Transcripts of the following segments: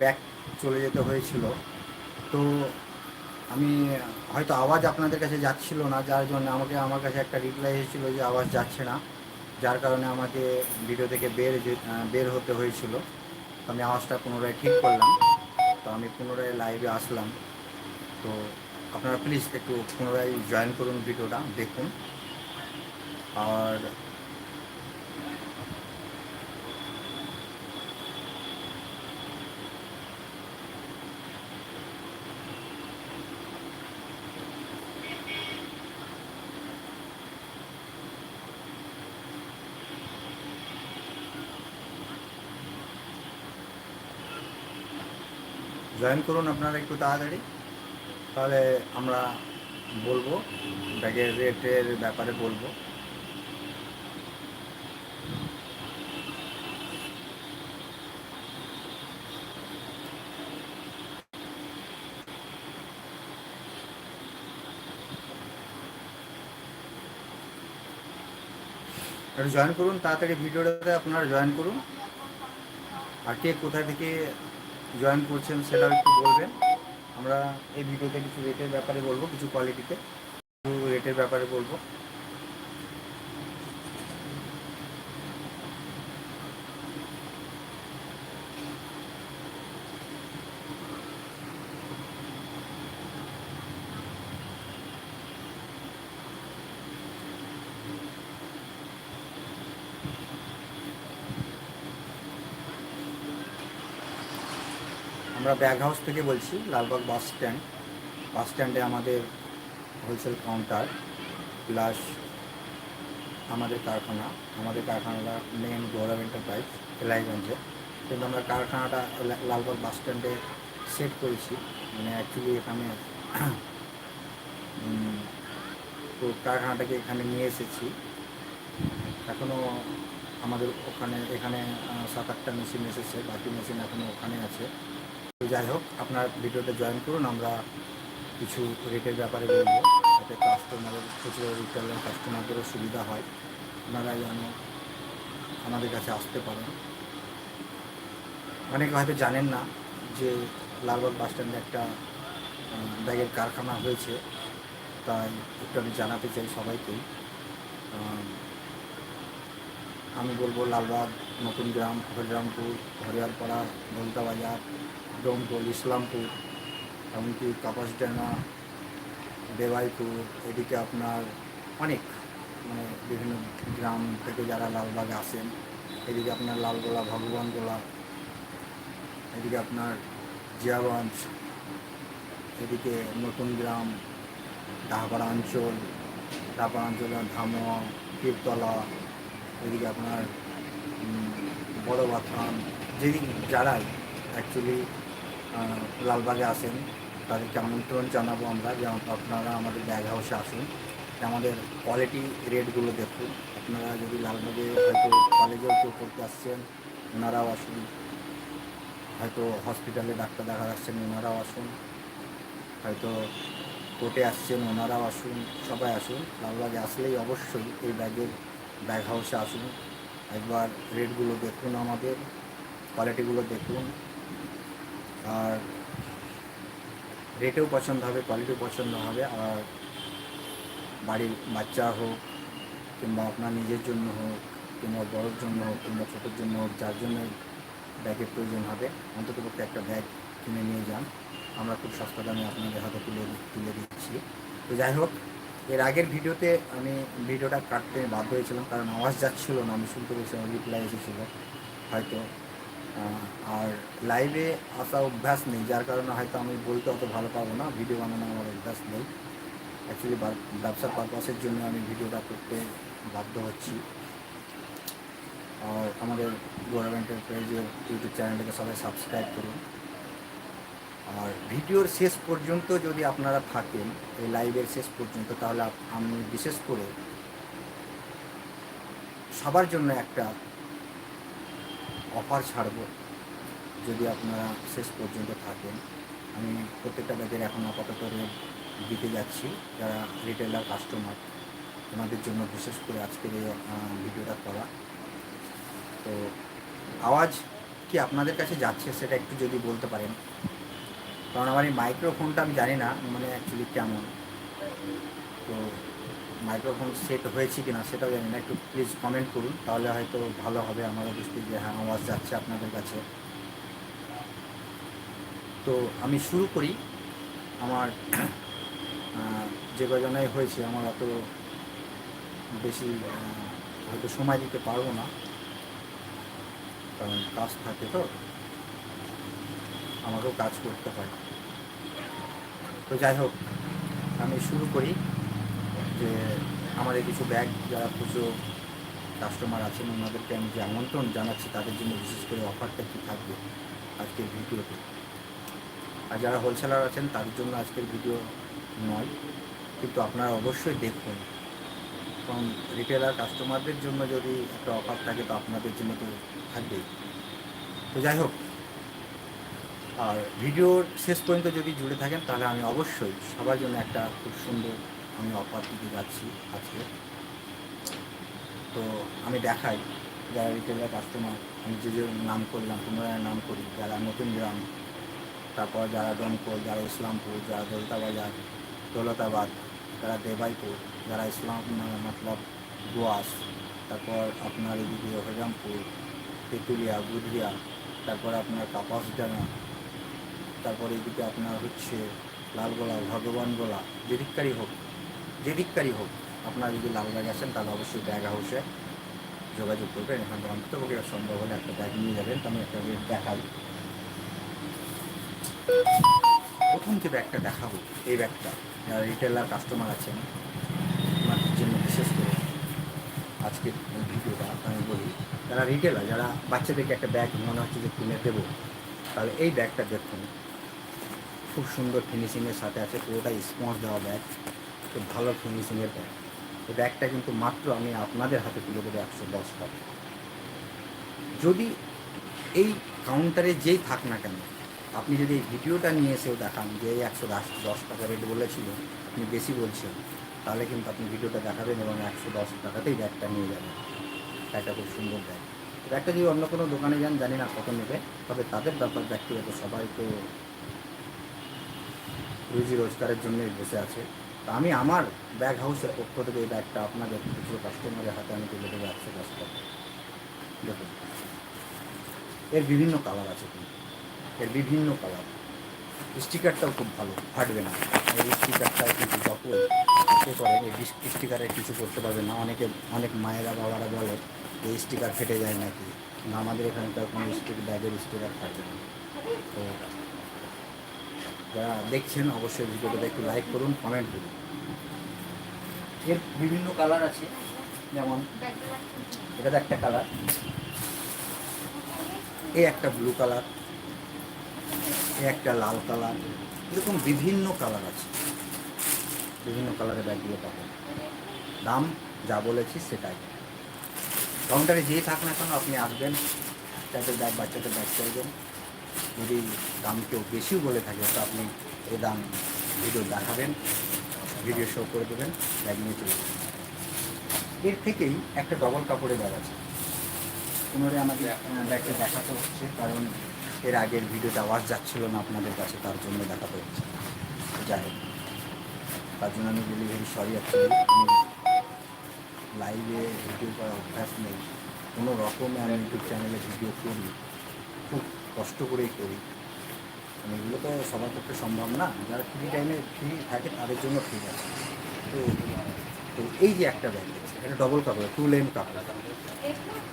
Back চলে যেতে হয়েছিল। তো আমি হয়তো আওয়াজ আপনাদের কাছে যাচ্ছিল না, যার জন্য আমাকে, আমার কাছে একটা রিপ্লাই এসেছিল যে আওয়াজ যাচ্ছে না, যার কারণে আমাকে ভিডিও থেকে বের বের হতে হয়েছিল। তো আমি আওয়াজটা পুনরায় ঠিক করলাম। তো আমি পুনরায় লাইভে আসলাম। তো আপনারা প্লিজ একটু পুনরায় জয়েন করুন ভিডিওটা দেখুন। আর জয়েন করুন আপনারা একটু তাড়াতাড়ি। তাহলে আমরা বলব, ব্যাগের রেটের ব্যাপারে বলব। জয়েন করুন, তাড়াতাড়ি ভিডিওটাতে আপনারা জয়েন করুন। আর কে কোথায় থেকে জয়েন করছেন সেটাও একটু বলবেন। আমরা এই ভিডিওতে কিছু রেটের ব্যাপারে বলব, কিছু কোয়ালিটিতে রেটের ব্যাপারে বলব। আমরা ব্যাগ হাউস থেকে বলছি, লালবাগ বাস স্ট্যান্ড। বাস স্ট্যান্ডে আমাদের হোলসেল কাউন্টার, প্লাস আমাদের কারখানা। আমাদের কারখানাটা মেন গৌরব এন্টারপ্রাইজ, এলাইগঞ্জে। কিন্তু আমরা কারখানাটা লালবাগ বাস স্ট্যান্ডে সেট করেছি। মানে অ্যাকচুয়ালি এখানে তো কারখানাটাকে এখানে নিয়ে এসেছি। এখনও আমাদের ওখানে, এখানে সাত আটটা মেশিন এসেছে। বাকি মেশিন এখনও ওখানে আছে। যাই হোক, আপনার ভিডিওতে জয়েন করুন, আমরা কিছু রেটের ব্যাপারে বলব। যাতে কাস্টমারের খুচরো রিটেলার কাস্টমারদেরও সুবিধা হয়। আপনারা যেন আমাদের কাছে আসতে পারেন। অনেকে হয়তো জানেন না যে লালবাগ বাস স্ট্যান্ডে একটা ব্যাগের কারখানা হয়েছে। তাই একটু আমি জানাতে চাই সবাইকেই আমি বলব লালবাগ নতুন গ্রাম, হরিরামপুর হরিয়ারপাড়া ভোলতা বাজার ডোমকল ইসলামপুর, এমনকি কাপাসডাঙ্গা দেবাইপুর এদিকে আপনার অনেক মানে বিভিন্ন গ্রাম থেকে যারা লালবাগে আসেন, এদিকে আপনার লালগোলা, ভগবানগোলা, এদিকে আপনার জিয়াগঞ্জ, এদিকে নতুন গ্রাম ডাহাপাড়া অঞ্চল ডাহাপাড়া অঞ্চলে ধামোয়া, তীরতলা, এদিকে আপনার বড় বাথান যেদিক যারাই অ্যাকচুয়ালি লালবাগে আসেন তাদেরকে আমন্ত্রণ জানাব আমরা যে আপনারা আমাদের ব্যাগ হাউসে আসুন আমাদের কোয়ালিটি রেটগুলো দেখুন। আপনারা যদি লালবাগে হয়তো কলেজেও কেউ পড়তে আসছেন, ওনারাও আসুন। হয়তো হসপিটালে ডাক্তার দেখা আসছেন ওনারাও আসুন। হয়তো কোর্টে আসছেন, ওনারাও আসুন, সবাই আসুন। লালবাগে আসলেই অবশ্যই এই ব্যাগের ব্যাগ হাউসে আসুন। একবার রেটগুলো দেখুন আমাদের কোয়ালিটিগুলো দেখুন। আর রেটেও পছন্দ হবে কোয়ালিটিও পছন্দ হবে। আর বাড়ির বাচ্চা হোক কিংবা আপনার নিজের জন্য হোক, কিংবা বড়োর জন্য হোক, কিংবা ছোটোর জন্য হোক, যার জন্য ব্যাগের প্রয়োজন হবে, অন্তত পক্ষে একটা ব্যাগ কিনে নিয়ে যান। আমরা খুব সস্তা দামে আপনাদের হাতে তুলে তুলে দিচ্ছি। তো যাই হোক, এর আগের ভিডিওতে আমি ভিডিওটা কাটতে বাধ্য হয়েছিলাম, কারণ আওয়াজ যাচ্ছিল না, আমি শুনতে পেয়েছিলাম রিপ্লাই এসেছিল। হয়তো আর লাইভে আসা অভ্যাস নেই, যার কারণে হয়তো আমি বলতে অত ভালো পাবো না ভিডিও বানানো আমার অভ্যাস নেই। অ্যাকচুয়ালি ব্যবসার পারপাসের জন্য আমি ভিডিওটা করতে বাধ্য হচ্ছি। আর আমাদের গভর্নমেন্টের পেজে ইউটিউব চ্যানেলটাকে সবাই সাবস্ক্রাইব করুন। আর ভিডিওর শেষ পর্যন্ত যদি আপনারা থাকেন, এই লাইভের শেষ পর্যন্ত, তাহলে আমি বিশেষ করে সবার জন্য একটা অফার ছাড়বো। যদি আপনারা শেষ পর্যন্ত থাকেন, আমি প্রত্যেকটা ব্যাগের এখন আপাতত রেট দিতে যাচ্ছি, যারা রিটেলার কাস্টমার ওনাদের জন্য বিশেষ করে আজকের এই ভিডিওটা করা। তো আওয়াজ কি আপনাদের কাছে যাচ্ছে সেটা একটু যদি বলতে পারেন। কারণ আমার এই মাইক্রোফোনটা আমি জানি না মানে অ্যাকচুয়ালি কেমন। তো মাইক্রোফোন সেট হয়েছে কি না সেটাও জানি না, একটু প্লিজ কমেন্ট করুন, তাহলে হয়তো ভালো হবে আমারও বুঝতে যে হ্যাঁ আওয়াজ যাচ্ছে আপনাদের কাছে। তো আমি শুরু করি, আমার যে কজনাই হয়েছে, আমার অত বেশি হয়তো সময় দিতে পারব না, কারণ কাজ থাকে তো, আমাকেও কাজ করতে হয়। তো যাই হোক, আমি শুরু করি। যে আমাদের কিছু ব্যাগ যারা খুচরো কাস্টমার আছেন, ওনাদেরকে আমি যে আমন্ত্রণ জানাচ্ছি, তাদের জন্য বিশেষ করে অফারটা কী থাকবে আজকের ভিডিওতে। আর যারা হোলসেলার আছেন, তাদের জন্য আজকের ভিডিও নয়, কিন্তু আপনারা অবশ্যই দেখুন। কারণ রিটেলার কাস্টমারদের জন্য যদি একটা অফার থাকে, তো আপনাদের জন্য তো থাকবেই। তো যাই হোক, আর ভিডিওর শেষ পর্যন্ত যদি জুড়ে থাকেন, তাহলে আমি অবশ্যই সবার জন্য একটা খুব সুন্দর আমি অফার দিতে যাচ্ছি আজকে। তো আমি দেখাই, যারা রিটেলার কাস্টমার আমি যে যে নাম করলাম পুনরায় নাম করি, যারা নতুন গ্রাম, তারপর যারা দমকল, যারা ইসলামপুর, যারা দৌলতাবাজার, দৌলতাবাদ, যারা দেবাইপুর, যারা ইসলাম মানে মতলব গোয়াস, তারপর আপনার এদিকে হরিরামপুর তেঁতুলিয়া গুদরিয়া তারপর আপনার কাপাসডাঙ্গা, তারপর এদিকে আপনার হচ্ছে লালগোলা, ভগবানগোলা, যেদিককারই হোক। যেদিককারই হোক। আপনারা যদি লালবাগ আসেন, তাহলে অবশ্যই ব্যাগ হাউসে যোগাযোগ করবেন। এখান থেকে অন্তত পক্ষে সম্ভব হলে একটা ব্যাগ নিয়ে যাবেন তো আমি একটা দেখাই প্রথম যে ব্যাগটা দেখাবো, এই ব্যাগটা, যারা রিটেলার কাস্টমার আছেন, ওনাদের জন্য বিশেষ করে আজকের ভিডিওটা আমি বলি, যারা রিটেলার যারা বাচ্চাদেরকে একটা ব্যাগ মনে হচ্ছে যে কিনে দেবো, তাহলে এই ব্যাগটা দেখুন। খুব সুন্দর ফিনিশিংয়ের সাথে আছে, পুরোটাই স্পঞ্জ দেওয়া ব্যাগ। খুব ভালো ফিনিশিংয়ের ব্যাগ এই ব্যাগটা কিন্তু মাত্র আমি আপনাদের হাতে তুলে দেবো একশো দশ টাকা যদি এই কাউন্টারে যেই থাক না কেন, আপনি যদি এই ভিডিওটা নিয়ে এসেও দেখান যে এই একশো দশ টাকা রেট বলেছিল, আপনি বেশি বলছেন, তাহলে কিন্তু আপনি ভিডিওটা দেখাবেন এবং একশো দশ টাকাতেই ব্যাগটা নিয়ে যাবেন। একটা খুব সুন্দর ব্যাগ। ব্যাগটা যদি অন্য কোনো দোকানে যান, জানি না কত নেবে, তবে তাদের ব্যাপার ব্যক্তিগত সবাই তো রুজি রোজগারের জন্যই বসে আছে। আমি আমার ব্যাগ হাউসের পক্ষ থেকে এই ব্যাগটা আপনাদের খুচরো কাস্টমারের হাতে আমি তুলে দেবো একশো দশ টাকা। দেখুন, এর বিভিন্ন কালার আছে কিন্তু। এর বিভিন্ন কালার স্টিকারটাও খুব ভালো, ফাটবে না। এই স্টিকারটাও কিন্তু যত এ করেন এই স্টিকারে কিছু করতে পারবে না। অনেকে, অনেক মায়েরা, বাবারা বলে, এই স্টিকার ফেটে যায় নাকি? না আমাদের এখানকার কোনো স্টিক ব্যাগের স্টিকার থাকবে না। তো যারা দেখছেন, অবশ্যই ভিডিওটা একটু লাইক করুন কমেন্ট করুন। এর বিভিন্ন কালার আছে, যেমন এটা তো একটা কালার এই একটা ব্লু কালার এ একটা লাল কালার এরকম বিভিন্ন কালার আছে। বিভিন্ন কালারের ব্যাগগুলো পাবেন দাম যা বলেছি সেটাই। কাউন্টারে যেই থাক না কেন, আপনি আসবেন বাচ্চাদের ব্যাগ বাচ্চাদের ব্যাগ চাইবেন। যদি দাম কেউ বেশিও বলে থাকে, তো আপনি এই দাম ভিডিও দেখাবেন, ভিডিও শো করে দেবেন, ব্যাগ নিয়ে চলে এর থেকেই একটা ডবল কাপড়ের ব্যাগ আছে। পুনরায় আমাকে ব্যাগটা দেখাতে হচ্ছে, কারণ এর আগের ভিডিওতে আওয়াজ যাচ্ছিল না আপনাদের কাছে, তার জন্য দেখাতে হচ্ছে। যাই তার জন্য আমি বলি ভেরি সরি অ্যাকচুয়ালি লাইভে ভিডিও করার অভ্যাস নেই। কোনো রকমে আমি ইউটিউব চ্যানেলে ভিডিও করি। খুব কষ্ট করেই করি। মানে এগুলো তো সবার পক্ষে সম্ভব না। যারা ফ্রি টাইমে ফ্রি থাকে, তাদের জন্য ঠিক আছে। তো তো এই যে একটা ব্যাগ আছে এটা ডবল কাপড় টু লেন কাপড়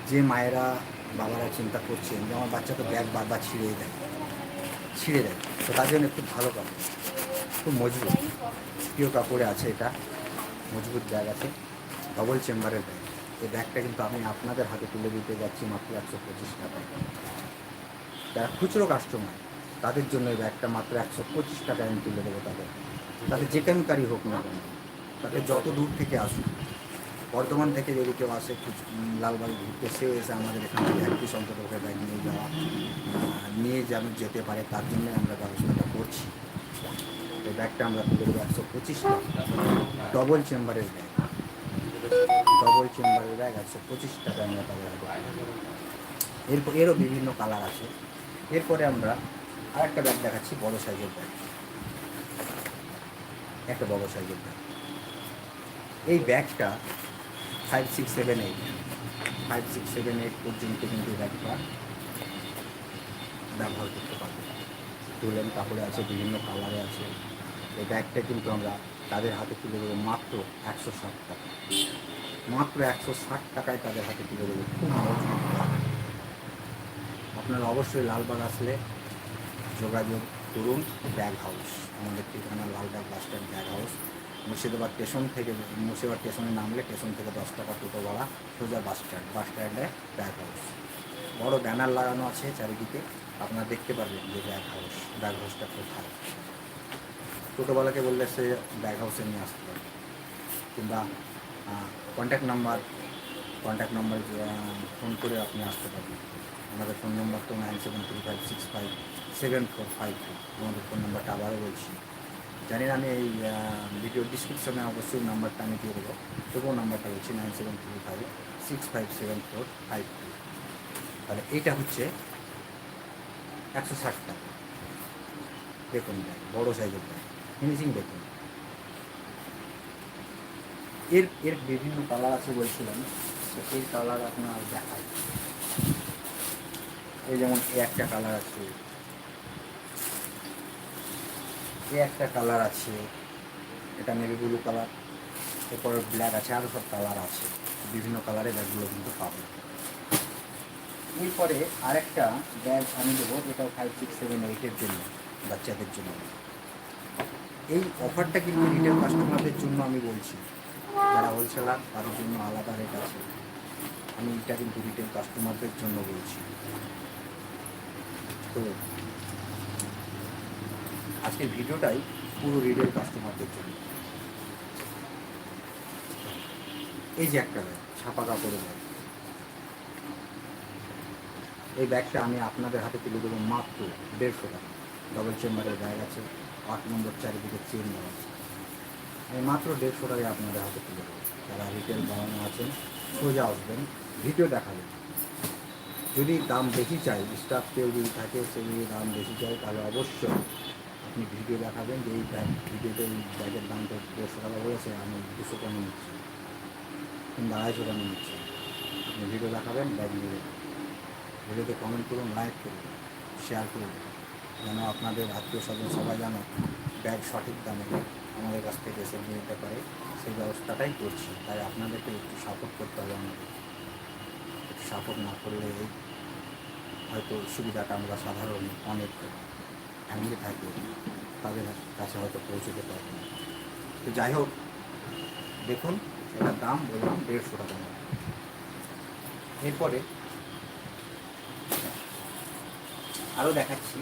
যে মায়েরা, বাবারা চিন্তা করছেন যে আমার বাচ্চা তো ব্যাগ বারবার ছিঁড়ে দেয় ছিঁড়ে দেয়। তো তার জন্য খুব ভালো কাপড় খুব মজবুত। প্রিয় কাপড়ে আছে এটা। মজবুত ব্যাগ আছে। ডবল চেম্বারের ব্যাগ। এই ব্যাগটা কিন্তু আমি আপনাদের হাতে তুলে দিতে যাচ্ছি মাত্র একশো পঁচিশ টাকায়। যারা খুচরো কাস্টমার তাদের জন্য এই ব্যাগটা মাত্র একশো পঁচিশ টাকায় আমি তুলে দেবো তাদের। তাদের যেখানকারই হোক না কেন, তাদের যত দূর থেকে আসুক, বর্ধমান থেকে যদি কেউ আসে লালবাগ ঘুরতে সেও এসে আমাদের এখান থেকে এক পিস অন্তত ব্যাগ নিয়ে যাওয়া নিয়ে যেন যেতে পারে, তার জন্য আমরা ব্যবস্থাটা করছি। এই ব্যাগটা আমরা তুলে দেবো একশো পঁচিশ টাকা। ডবল চেম্বারের ব্যাগ ডবল চেম্বারের ব্যাগ একশো পঁচিশ টাকা আমরা তাদের। এরপর এরও বিভিন্ন কালার আছে। এরপরে আমরা আর একটা ব্যাগ দেখাচ্ছি, বড় সাইজের ব্যাগ। একটা বড় সাইজের ব্যাগ। এই ব্যাগটা five six seven eight five six seven eight পর্যন্ত কিন্তু ব্যাগটা ব্যবহার করতে পারবে। তুলেন কাপড়ে আছে, বিভিন্ন কালারে আছে। এই ব্যাগটা কিন্তু আমরা তাদের হাতে তুলে দেবো মাত্র একশো ষাট টাকা। মাত্র একশো ষাট টাকায় তাদের হাতে তুলে দেবো। খুব। আপনারা অবশ্যই লালবাগ আসলে যোগাযোগ করুন, ব্যাগ হাউস আমাদের ঠিকানা Lalbag bus stand bag house Murshidabad station থেকে মুর্শিদাবাদ স্টেশনে নামলে স্টেশন থেকে দশ টাকা টোটো ভাড়া, সোজা বাস স্ট্যান্ড বাস স্ট্যান্ডে ব্যাগ হাউস বড় ব্যানার লাগানো আছে চারিদিকে, আপনারা দেখতে পারবেন যে ব্যাগ হাউস ব্যাগ হাউসটা কোথায়। টোটোওয়ালাকে বললে সে ব্যাগ হাউসে নিয়ে আসতে পারবে। কিংবা contact number contact number phone করে আপনি আসতে পারবেন। আমাদের ফোন নাম্বার তো nine seven three five six five seven four five two আমাদের ফোন নাম্বারটা আবারও বলছি। জানি না আমি এই ভিডিও ডিসক্রিপশনে অবশ্যই নাম্বারটা আমি দিয়ে দেবো। তবুও নাম্বারটা বলছি nine seven three five six five seven four five two তাহলে এইটা হচ্ছে একশো ষাট টাকা দেখুন ব্যাগ বড়ো সাইজের ব্যাগ ফিনিশিং দেখুন। এর এর বিভিন্ন কালার আছে বলছিলাম। তো এই কালার আপনার দেখায় এই যেমন এই একটা কালার আছে। এই একটা কালার আছে। এটা নেভি ব্লু কালার এরপরে ব্ল্যাক আছে আরও সব কালার আছে। বিভিন্ন কালারের ব্যাগগুলো কিন্তু পাবেন এরপরে আরেকটা ব্যাগ আমি দেবো এটাও ফাইভ সিক্স সেভেন এইটের জন্য, বাচ্চাদের জন্য। এই অফারটা কিন্তু রিটেল কাস্টমারদের জন্য আমি বলছি। যারা হোলসেলার তাদের জন্য আলাদা রেট আছে। আমি এটা কিন্তু রিটেল কাস্টমারদের জন্য বলছি। তো আজকের ভিডিওটাই পুরো রিটেল কাস্টমারদের জন্য। এই যে একটা ব্যাগ, ছাপা কাপড়ের ব্যাগ। এই ব্যাগটা আমি আপনাদের হাতে তুলে দেবো মাত্র দেড়শো টাকা। ডবল চেম্বারের ব্যাগ আছে, আট নম্বর চারিদিকে চেন দেওয়া আছে। আমি মাত্র দেড়শো টাকায় আপনাদের হাতে তুলে দেবো। যারা রিটেল বানানো আছেন, সোজা আসবেন। ভিডিও দেখাবেন যদি দাম বেশি চাই স্টাফ কেউ যদি থাকে, সে যদি দাম বেশি চাই তাহলে অবশ্যই আপনি ভিডিও দেখাবেন যে এই ব্যাগ ভিডিওতে এই ব্যাগের দাম তো দেড়শো টাকা বলেছে, আমি দুশো কমে নিচ্ছি। কিংবা আড়াইশো কমে নিচ্ছি। আপনি ভিডিও দেখাবেন ব্যাগ নেবেন ভিডিওতে কমেন্ট করুন লাইক করুন শেয়ার করুন। যেন আপনাদের আত্মীয় স্বজন সবাই যেন ব্যাগ সঠিক দামে আমাদের কাছ থেকে এসে নিয়ে নিতে পারে। সেই ব্যবস্থাটাই করছি। তাই আপনাদেরকে একটু সাপোর্ট করতে হবে আমাদের। সাপোর্ট না করলে হয়তো সুবিধাটা আমরা সাধারণ অনেক ফ্যামিলি থাকে, তাদের কাছে হয়তো পৌঁছতে পারব না তো যাই হোক, দেখুন এটার দাম বললাম দেড়শো টাকা। এরপরে আরও দেখাচ্ছি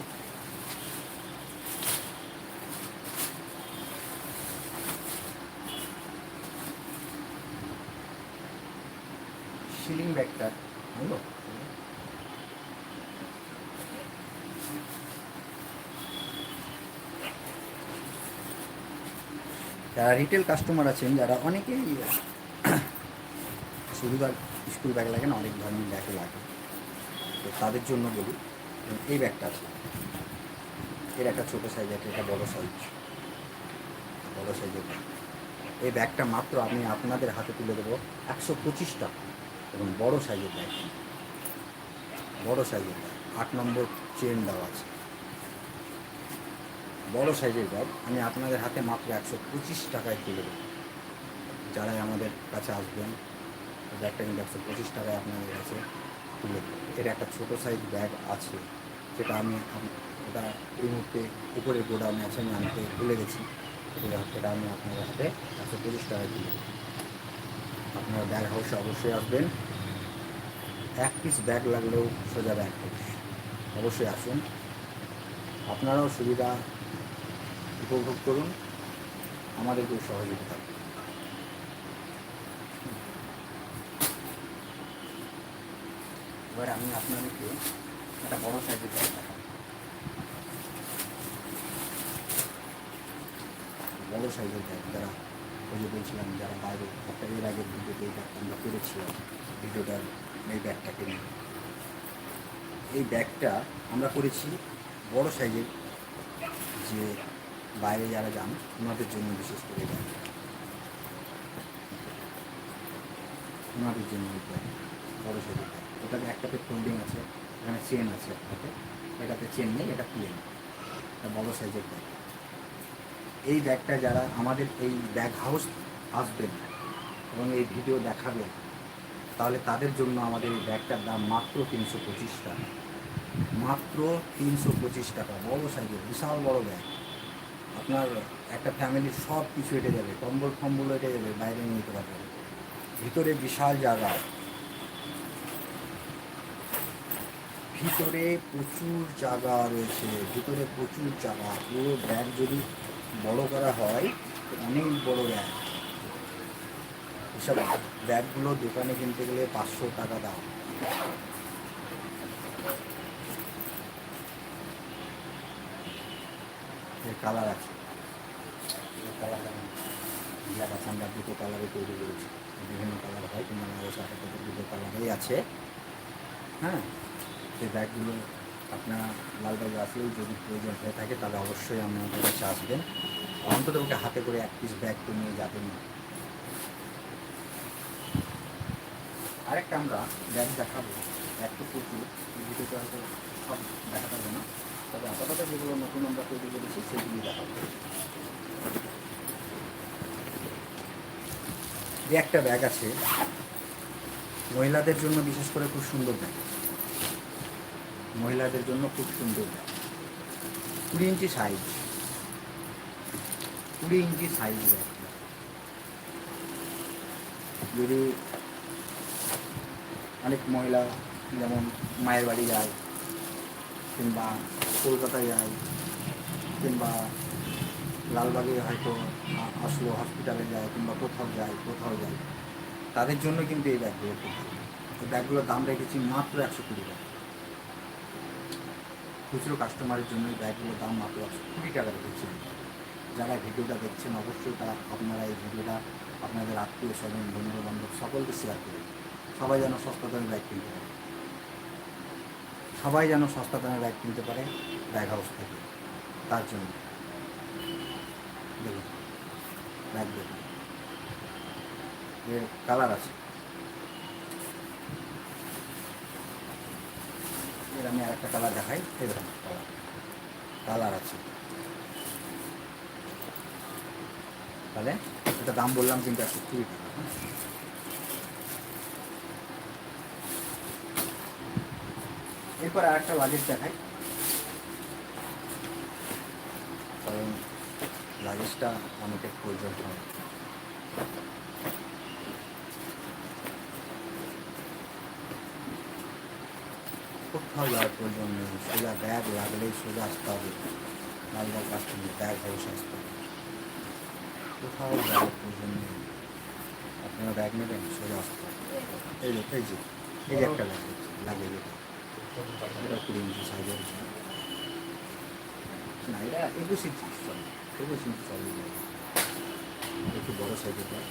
সিলিং ব্যাগটা হলো যারা রিটেল কাস্টমার আছেন, যারা অনেকেই শুধু তার স্কুল ব্যাগ লাগে না, অনেক ধরনের ব্যাগ লাগে। তো তাদের জন্য বলি, এই ব্যাগটা আছে। এর একটা ছোটো সাইজ আছে, এটা বড়ো সাইজ বড়ো সাইজের এই ব্যাগটা মাত্র আমি আপনাদের হাতে তুলে দেবো একশো পঁচিশ টাকা এবং বড়ো সাইজের ব্যাগ বড় সাইজের ব্যাগ আট নম্বর চেন দেওয়া আছে। বড় সাইজের ব্যাগ, আমি আপনাদের হাতে মাত্র একশো পঁচিশ টাকায় তুলে দেবো। যারাই আমাদের কাছে আসবেন, ব্যাগটা কিন্তু একশো পঁচিশ টাকায় আপনাদের কাছে তুলে দেবো। এর একটা ছোটো সাইজ ব্যাগ আছে, যেটা আমি ওটা এই মুহূর্তে উপরে গোডাউনে আছে, আমি আনতে ভুলে গেছি। সেটা আমি আপনাদের হাতে একশো পঁচিশ টাকায় তুলে দেবো। আপনারা ব্যাগ হাউসে অবশ্যই আসবেন। এক পিস ব্যাগ লাগলেও সোজা ব্যাগ হাউস। অবশ্যই আসুন। আপনারাও সুবিধা উপভোগ করুন। আমাদেরকেও সহযোগিতা। এবার আমি আপনাদেরকে একটা বড় সাইজের ব্যাগ দেখাবো। বড় সাইজের ব্যাগ যারা যে বলছিলাম যারা বাইরে একটা এর আগের ভিডিওতে এই ব্যাগটা আমরা করেছিলাম ভিডিওটার এই ব্যাগটাকে নিয়ে এই ব্যাগটা আমরা করেছি বড় সাইজের যে বাইরে যারা যান, ওনাদের জন্য বিশেষ করে এই ওনাদের জন্য বড় ওটাতে একটাতে ফোল্ডিং আছে, এখানে চেন আছে একটাতে এটাতে চেন নেই, এটা প্লেন এটা বড় সাইজের ব্যাগ এই ব্যাগটা যারা আমাদের এই ব্যাগ হাউস আসবেন এবং এই ভিডিও দেখাবেন, তাহলে তাদের জন্য আমাদের এই ব্যাগটার দাম মাত্র তিনশো পঁচিশ টাকা। মাত্র তিনশো পঁচিশ টাকা, বড় সাইজের বিশাল বড় ব্যাগ আপনার একটা ফ্যামিলির সব কিছু এটে যাবে, কম্বল ফম্বল এটে যাবে, বাইরে নিয়ে যেতে পারবেন। ভিতরে বিশাল জায়গা। ভিতরে প্রচুর জায়গা রয়েছে, ভিতরে প্রচুর জায়গা। পুরো ব্যাগ যদি বড় করা হয়, অনেক বড় ব্যাগ। এসব ব্যাগগুলো দোকানে কিনতে গেলে পাঁচশো টাকা দাম। কালার আছে। ব্ল্যাক আছে আমরা দুটো কালারে তৈরি করেছি। বিভিন্ন কালার হয়, কিন্তু আমাদের সাথে দুটো কালারেই আছে। হ্যাঁ সেই ব্যাগগুলো আপনার লালবাগে আসলেও যদি প্রয়োজন হয়ে থাকে, তাহলে অবশ্যই আমাদের কাছে আসবেন। অন্তত ওকে হাতে করে এক পিস ব্যাগ তো নিয়ে যাবেন আরেকটা আমরা ব্যাগ দেখাবো। ব্যাগ তো প্রচুর ভিডিওতে হয়তো সব দেখা পারবে না। তবে আপাতত যেগুলো নতুন আমরা তৈরি করেছি সেগুলি দেখাবো। একটা ব্যাগ আছে। মহিলাদের জন্য বিশেষ করে খুব সুন্দর ব্যাগ মহিলাদের জন্য খুব সুন্দর ব্যাগ কুড়ি ইঞ্চি সাইজ কুড়ি ইঞ্চি সাইজ ব্যাগ যদি অনেক মহিলা, যেমন মায়ের বাড়ি যায়, কিংবা কলকাতায় যায়, কিংবা লালবাগে হয়তো আসলো হসপিটালে যায় কিংবা কোথাও যায় কোথাও যায়, তাদের জন্য কিন্তু এই ব্যাগগুলো খুব ভালো। ব্যাগগুলোর দাম রেখেছি মাত্র একশো কুড়ি টাকা। খুচরো কাস্টমারের জন্য এই ব্যাগগুলোর দাম মাত্র একশো কুড়ি টাকা রেখেছি। যারা ভিডিওটা দেখছেন, অবশ্যই তারা আপনারা এই ভিডিওটা আপনাদের আত্মীয় স্বজন বন্ধু বান্ধব সকলকে শেয়ার করুন সবাই যেন সস্তা দামে ব্যাগ কিনতে পারে। সবাই যেন সস্তা দামে ব্যাগ কিনতে পারে, ব্যাগ হাউস থেকে। তার জন্য। দেখুন ব্যাগ দেখুন এর কালার আছে। এর আমি আরেকটা কালার দেখাই দেখুন কালার কালার আছে। তাহলে এটা দাম বললাম কিন্তু একশো কুড়ি টাকা হ্যাঁ? এরপর আর একটা লাগেজ দেখাই কারণ লাগেজটা অনেকের প্রয়োজন হয়। কোথাও যাওয়ার প্রয়োজন নেই, সোজা ব্যাগ লাগলেই সোজা আসতে হবে। লালবাগ কাছ থেকে ব্যাগ হাউস আসতে হবে। কোথাও যাওয়ার প্রয়োজন নেই। আপনারা ব্যাগ নেবেন, সোজা আসতে হবে। এই লোক এই যে এই যে একটা এটা। এটা কুড়ি ইঞ্চি সাইজের না, এটা একুশ ইঞ্চি সরি একুশ ইঞ্চি একটু বড় সাইজের ব্যাগ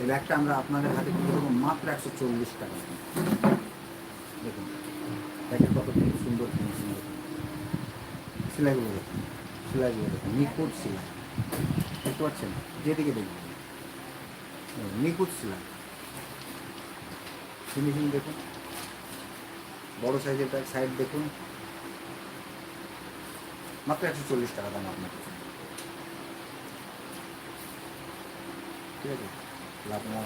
এই ব্যাগটা আমরা আপনাদের হাতে তুলে দেবো মাত্র একশো চল্লিশ টাকা। দেখুন ব্যাগের কত সুন্দর ফিনিশিং সেলাইগুলো দেখুন সেলাইগুলো দেখুন, নিখুঁত সেলাই। দেখতে পাচ্ছেন? যেদিকে দেখুন। নিখুঁত সেলাই। ফিনিশিং দেখুন। বড় সাইজের ব্যাগ সাইড দেখুন। মাত্র একশো চল্লিশ টাকা দাম আপনার। ঠিক আছে? আপনারা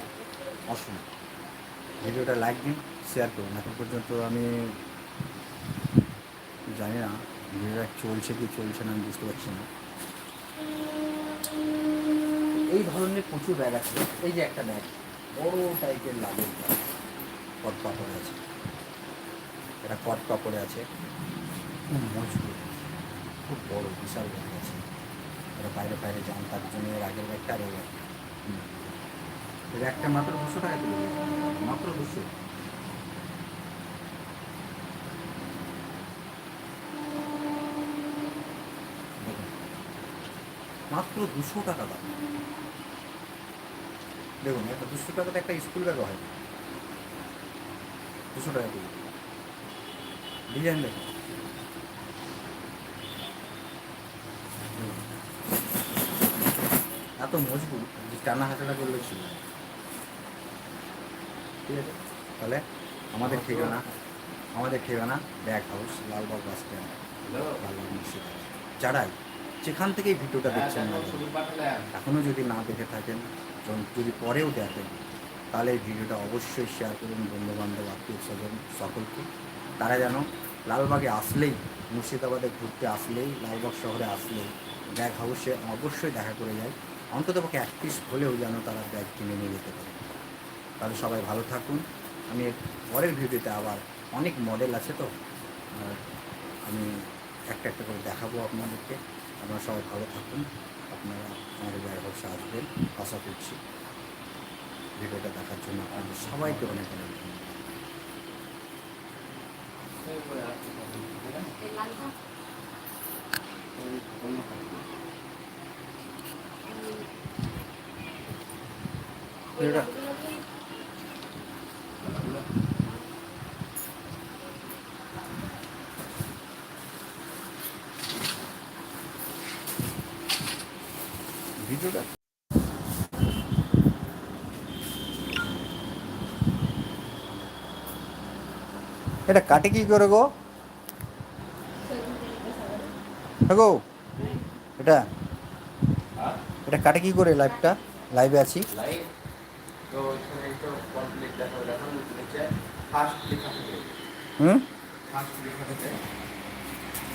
ভিডিওটা লাইক দিন শেয়ার করুন। এখন পর্যন্ত আমি জানি না, ভিডিওটা চলছে কি চলছে না, আমি বুঝতে পারছি না। এই ধরনের প্রচুর ব্যাগ আছে। এই যে একটা ব্যাগ বড় টাইপের ব্যাগ কট কাপড়ে আছে। এটা কট কাপড়ে আছে। খুব মজবুত। খুব বড় বিশাল ব্যাগ আছে। এটা বাইরে বাইরে যান, তার জন্য এর আগের ব্যাগটা আরও ব্যাগ ব্যাগটা মাত্র দুশো টাকা কিলো মাত্র দুশো। দেখুন, মাত্র দুশো টাকা দাম। দেখুন, একটা দুশো টাকাতে একটা স্কুল ব্যাগও হয়। দুশো টাকা কিলো ডিজাইন দেখো মজবুত যে টানা হাঁটাটা করলে ছিল ঠিক আছে? তাহলে আমাদের ঠিকানা আমাদের ঠিকানা bag house Lalbagh bus stand Lalbagh Murshidabad. যারাই যেখান থেকেই ভিডিওটা দেখছেন না এখনও যদি না দেখে থাকেন যদি পরেও দেখেন তাহলে এই ভিডিওটা অবশ্যই শেয়ার করুন বন্ধুবান্ধব আত্মীয় স্বজন সকলকে। তারা যেন লালবাগে আসলেই মুর্শিদাবাদে ঘুরতে আসলেই লালবাগ শহরে আসলেই ব্যাগ হাউসে অবশ্যই দেখা করে যায়। অন্তত পক্ষে এক পিস হলেও যেন তারা ব্যাগ কিনে নিয়ে যেতে পারে। তাহলে সবাই ভালো থাকুন। আমি পরের ভিডিওতে আবার অনেক মডেল আছে তো আমি একটা একটা করে দেখাবো আপনাদেরকে। আপনারা সবাই ভালো থাকুন। আপনারা আমাদের ব্যাগ আসবেন, আশা করছি ভিডিওটা দেখার জন্য আপনাদের সবাইকে অনেক অনেক ধন্যবাদ এই লালটা ওই এটা- লালগুলোকে এটা। কাটে কি করে গো? হ্যাঁ গো। এটা। এটা কাটে কি করে লাইভটা লাইভে আছি। লাইভ তো এখানে তো কমপ্লিট দেখা দেখুন নিচে ফার্স্ট হুম?